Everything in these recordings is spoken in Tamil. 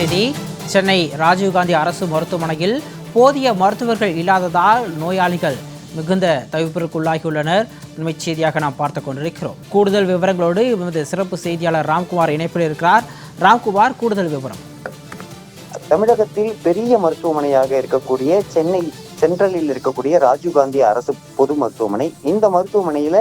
செய்தி. சென்னை ராஜீவ்காந்தி அரசு மருத்துவமனையில் போதிய மருத்துவர்கள் இல்லாததால் நோயாளிகள் மிகுந்த தவிப்பிற்குள்ளாகியுள்ளனர். உண்மை செய்தியாக நாம் பார்த்து கொண்டிருக்கிறோம். கூடுதல் விவரங்களோடு எமது சிறப்பு செய்தியாளர் ராம்குமார் இணைப்பில் இருக்கிறார். ராம்குமார் கூடுதல் விவரம். தமிழகத்தில் பெரிய மருத்துவமனையாக இருக்கக்கூடிய சென்னை சென்ட்ரலில் இருக்கக்கூடிய ராஜீவ்காந்தி அரசு பொது மருத்துவமனை. இந்த மருத்துவமனையில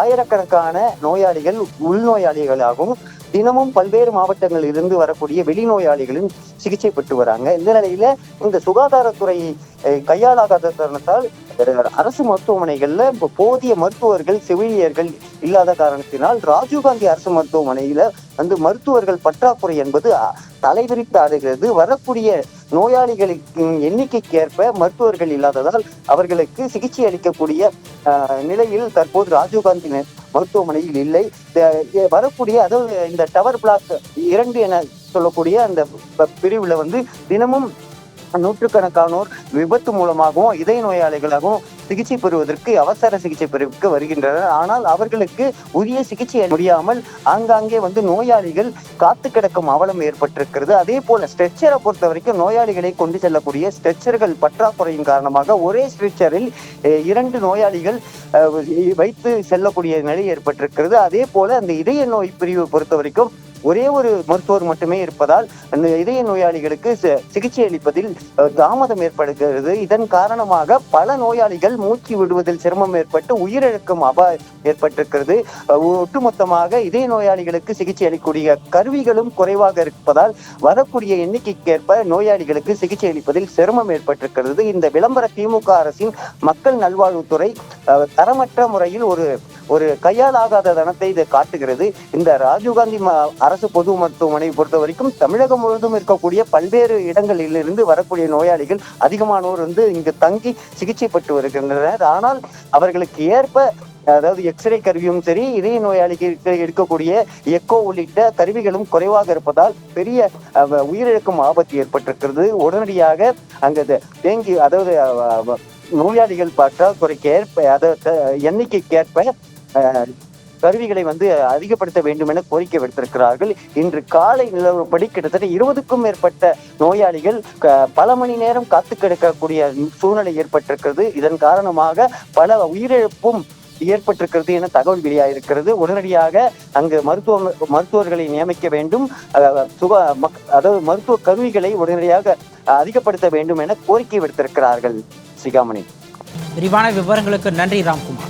ஆயிரக்கணக்கான நோயாளிகள் உள்நோயாளிகளாகவும் தினமும் பல்வேறு மாவட்டங்களில் இருந்து வரக்கூடிய வெளிநோயாளிகளும் சிகிச்சை பெற்று வராங்க. இந்த நிலையில இந்த சுகாதாரத்துறை கையாளாகாத காரணத்தால் அரசு மருத்துவமனைகள்ல இப்போ போதிய மருத்துவர்கள் செவிலியர்கள் இல்லாத காரணத்தினால் ராஜீவ்காந்தி அரசு மருத்துவமனையில வந்து மருத்துவர்கள் பற்றாக்குறை என்பது தலைவிரித்து ஆடுகிறது வரக்கூடிய நோயாளிகளின் எண்ணிக்கைக்கு ஏற்ப மருத்துவர்கள் இல்லாததால் அவர்களுக்கு சிகிச்சை அளிக்கக்கூடிய நிலையில் தற்போது ராஜீவ்காந்தி மருத்துவமனையில் இல்லை. வரக்கூடிய அதாவது இந்த டவர் பிளாக் இரண்டு என சொல்லக்கூடிய அந்த பிரிவில் பிரிவுல வந்து தினமும் நூற்றுக்கணக்கானோர் விபத்து மூலமாகவும் இதய நோயாளிகளாகவும் சிகிச்சை பெறுவதற்கு அவசர சிகிச்சை பெறுவதற்கு வருகின்றனர். ஆனால் அவர்களுக்கு உரிய சிகிச்சை முடியாமல் ஆங்காங்கே வந்து நோயாளிகள் காத்து கிடக்கும் அவலம் ஏற்பட்டிருக்கிறது. அதே போல ஸ்ட்ரெச்சரை பொறுத்த வரைக்கும் நோயாளிகளை கொண்டு செல்லக்கூடிய ஸ்ட்ரெச்சர்கள் பற்றாக்குறையின் காரணமாக ஒரே ஸ்ட்ரெச்சரில் இரண்டு நோயாளிகள் வைத்து செல்லக்கூடிய நிலை ஏற்பட்டிருக்கிறது. அதே போல அந்த இதய நோய் பிரிவை பொறுத்த வரைக்கும் ஒரே ஒரு மருத்துவர் மட்டுமே இருப்பதால் இதய நோயாளிகளுக்கு சிகிச்சை அளிப்பதில் தாமதம் ஏற்படுகிறது. இதன் காரணமாக பல நோயாளிகள் மூச்சு விடுவதில் சிரமம் ஏற்பட்டு உயிரிழக்கும் அபாயம் ஏற்பட்டிருக்கிறது. ஒட்டுமொத்தமாக இதய நோயாளிகளுக்கு சிகிச்சை அளிக்கக்கூடிய கருவிகளும் குறைவாக இருப்பதால் வரக்கூடிய எண்ணிக்கைக்கேற்ப நோயாளிகளுக்கு சிகிச்சை அளிப்பதில் சிரமம் ஏற்பட்டிருக்கிறது. இந்த விளம்பர திமுக அரசின் மக்கள் நல்வாழ்வுத்துறை தரமற்ற முறையில் ஒரு ஒரு கையாலாகாத தனத்தை இது காட்டுகிறது. இந்த ராஜீவ்காந்தி அரசு பொது மருத்துவமனை பொறுத்த வரைக்கும் தமிழகம் முழுவதும் இருக்கக்கூடிய பல்வேறு இடங்களிலிருந்து வரக்கூடிய நோயாளிகள் அதிகமானோர் வந்து இங்கு தங்கி சிகிச்சை பெற்று வருகின்றனர். ஆனால் அவர்களுக்கு ஏற்ப அதாவது எக்ஸ்ரே கருவியும் சரி இதய நோயாளிகளுக்கு எடுக்கக்கூடிய எக்கோ உள்ளிட்ட கருவிகளும் குறைவாக இருப்பதால் பெரிய உயிரிழக்கும் ஆபத்து ஏற்பட்டிருக்கிறது. உடனடியாக அங்கு தேங்கி அதாவது நோயாளிகள் பற்றாக்குறைக்கு ஏற்ப அதாவது எண்ணிக்கைக்கு ஏற்ப கருவிகளை வந்து அதிகப்படுத்த வேண்டும் என கோரிக்கை விடுத்திருக்கிறார்கள். இன்று காலை நிலவரப்படி கிட்டத்தட்ட இருபதுக்கும் மேற்பட்ட நோயாளிகள் பல மணி நேரம் காத்து கிடக்கக்கூடிய சூழ்நிலை ஏற்பட்டிருக்கிறது. இதன் காரணமாக பல உயிரிழப்பும் ஏற்பட்டிருக்கிறது என தகவல் வெளியாயிருக்கிறது. உடனடியாக அங்கு மருத்துவ மருத்துவர்களை நியமிக்க வேண்டும். சுக சுகா மக்- அதாவது மருத்துவ கருவிகளை உடனடியாக அதிகப்படுத்த வேண்டும் என கோரிக்கை விடுத்திருக்கிறார்கள். சிகாமணி. விரிவான விவரங்களுக்கு நன்றி ராம்குமார்.